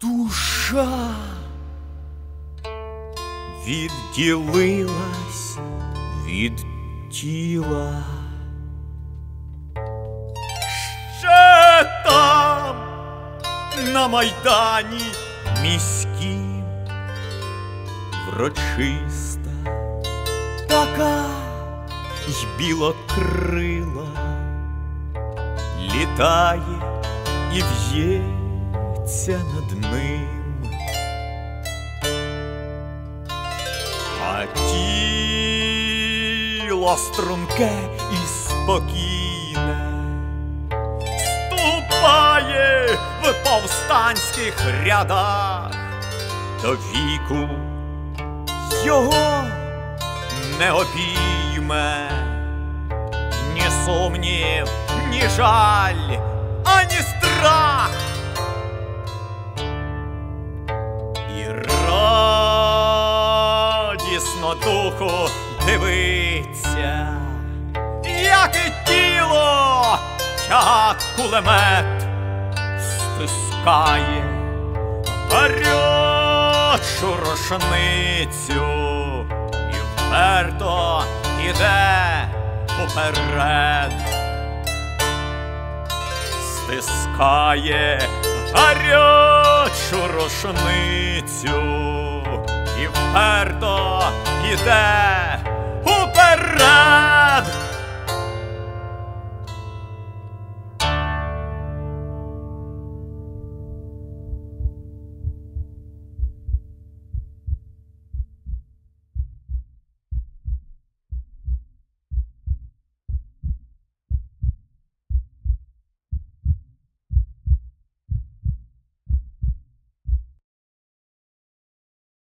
душа відділилась від тіла. Ще там, на майдані міськім, врочиста, така й білокрила, літає і в'ється над ним. А тіло струнке і спокійне ступає в повстанських рядах до віку його не обійме ні сумнів, ні жаль, ані страх. Духу дивиться, як і тіло тяг кулемет стискає гарячу рушницю і вперто іде уперед. Стискає гарячу рушницю іде уперед.